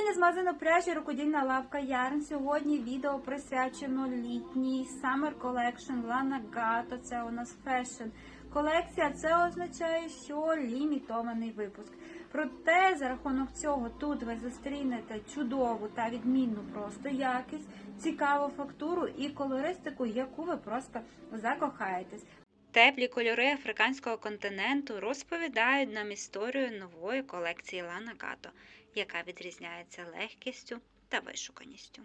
Вітання з магазину пряжі рукодільна лавка Ярн. Сьогодні відео присвячено літній Summer Collection Lana Gato. Це у нас фешн колекція. Це означає, що лімітований випуск. Проте за рахунок цього тут ви зустрінете чудову та відмінну просто якість, цікаву фактуру і колористику, яку ви просто закохаєтесь. Теплі кольори африканського континенту розповідають нам історію нової колекції Лана Гато, яка відрізняється легкістю та вишуканістю.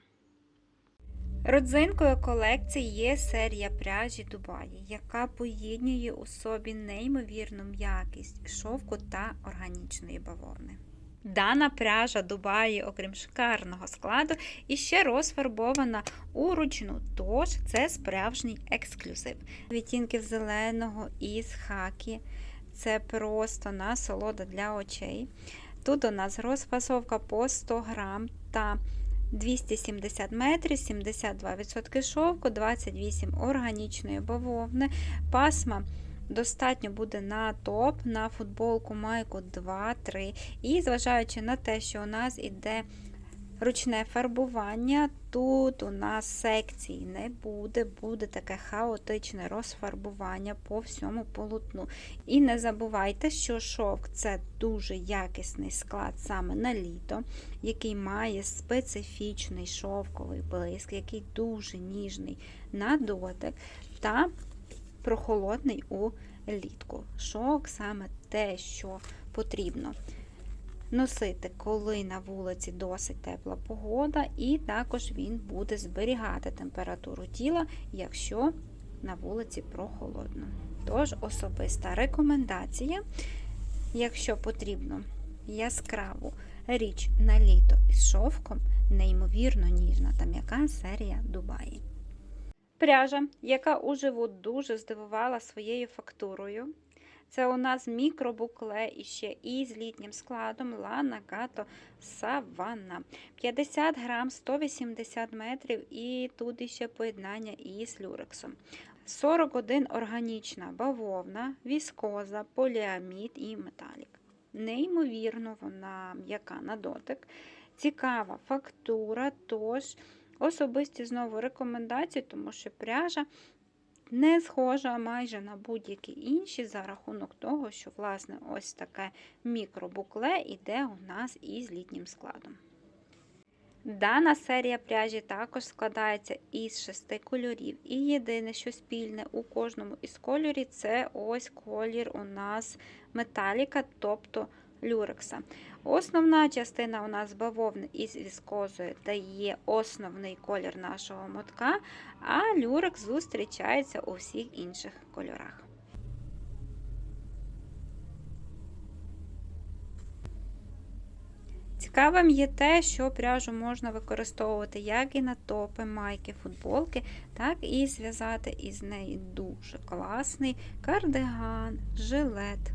Родзинкою колекції є серія пряжі Дубаї, яка поєднує у собі неймовірну м'якість шовку та органічної бавовни. Дана пряжа Дубаї, окрім шикарного складу, іще розфарбована у ручну, тож це справжній ексклюзив. Відтінків зеленого із хакі. Це просто насолода для очей. Тут у нас розфасовка по 100 грам та 270 метрів, 72% шовку, 28 органічної бавовни, пасма. Достатньо буде на топ, на футболку, майку 2-3. І зважаючи на те, що у нас іде ручне фарбування, тут у нас секцій не буде, буде таке хаотичне розфарбування по всьому полотну. І не забувайте, що шовк це дуже якісний склад саме на літо, який має специфічний шовковий блиск, який дуже ніжний на дотик. та прохолодний у літку. Шок саме те, що потрібно носити, коли на вулиці досить тепла погода, і також він буде зберігати температуру тіла, якщо на вулиці прохолодно. Тож, особиста рекомендація, якщо потрібно яскраву річ на літо із шовком, неймовірно ніжна та м'яка серія Дубаї. Пряжа, яка уживу дуже здивувала своєю фактурою. Це у нас мікробукле і ще із літнім складом Лана Гато Саванна. 50 грам, 180 метрів, і тут іще поєднання із люрексом. 41 органічна бавовна, віскоза, поліамід і металік. Неймовірно, вона м'яка на дотик. Цікава фактура, тож. Особисті знову рекомендації, тому що пряжа не схожа майже на будь-які інші за рахунок того, що, власне, ось таке мікробукле іде у нас із літнім складом. Дана серія пряжі також складається із шести кольорів. І єдине, що спільне у кожному із кольорів, це ось колір у нас металіка, тобто люрекса. Основна частина у нас бавовни із віскозою дає основний колір нашого мотка, а люрекс зустрічається у всіх інших кольорах. Цікавим є те, що пряжу можна використовувати як і на топи, майки, футболки, так і зв'язати із неї дуже класний кардиган, жилет.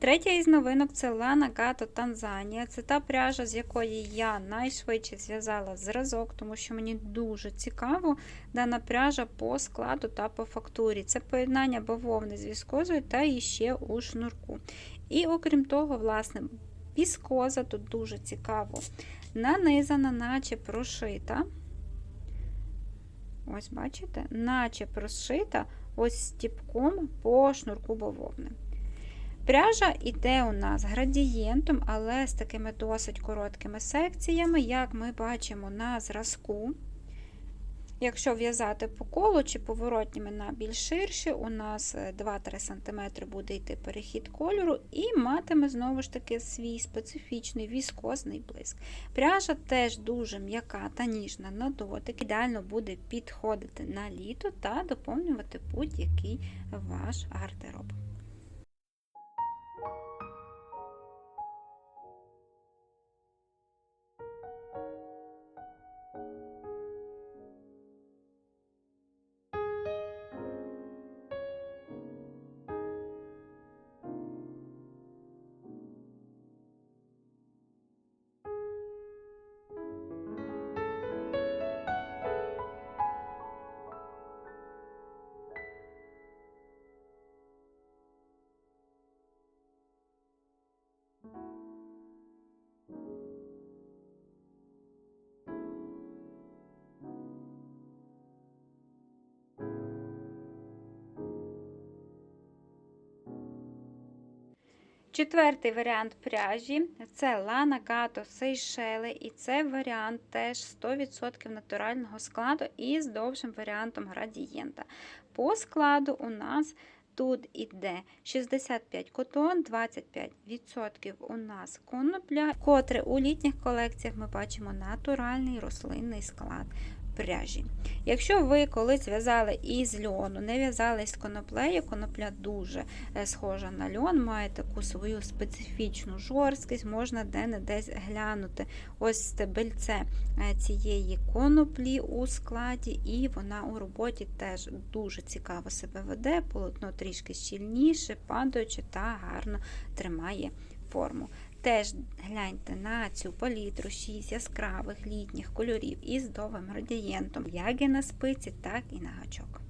Третя із новинок це Lana Gato Танзанія. Це та пряжа, з якої я найшвидше зв'язала зразок, тому що мені дуже цікаво дана пряжа по складу та по фактурі. Це поєднання бавовни з віскозою та іще у шнурку. І окрім того, власне, віскоза тут дуже цікаво нанизана, наче прошита. Ось, бачите, наче прошита ось стіпком по шнурку бавовни. Пряжа йде у нас градієнтом, але з такими досить короткими секціями, як ми бачимо на зразку. Якщо в'язати по колу чи поворотніми на більш ширші, у нас 2-3 см буде йти перехід кольору, і матиме знову ж таки свій специфічний віскозний блиск. Пряжа теж дуже м'яка та ніжна на дотик, ідеально буде підходити на літо та доповнювати будь-який ваш гардероб. Четвертий варіант пряжі це Lana Gato Сейшели, і це варіант теж 100% натурального складу із довшим варіантом градієнта. По складу у нас тут іде 65 котон, 25% у нас конопля, котре у літніх колекціях ми бачимо натуральний рослинний склад пряжі. Якщо ви колись в'язали із льону, не в'язали з коноплею, конопля дуже е, схожа на льон, має таку свою специфічну жорсткість, можна де-не-де глянути ось стебельце е, цієї коноплі у складі, і вона у роботі теж дуже цікаво себе веде, полотно трішки щільніше, падаючи та гарно тримає форму. Теж гляньте на цю палітру 6 яскравих літніх кольорів із довгим градієнтом, як і на спиці, так і на гачок.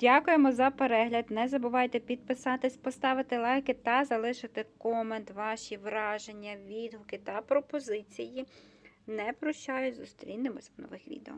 Дякуємо за перегляд. Не забувайте підписатись, поставити лайки та залишити комент, ваші враження, відгуки та пропозиції. Не прощаюсь, зустрінемось в нових відео.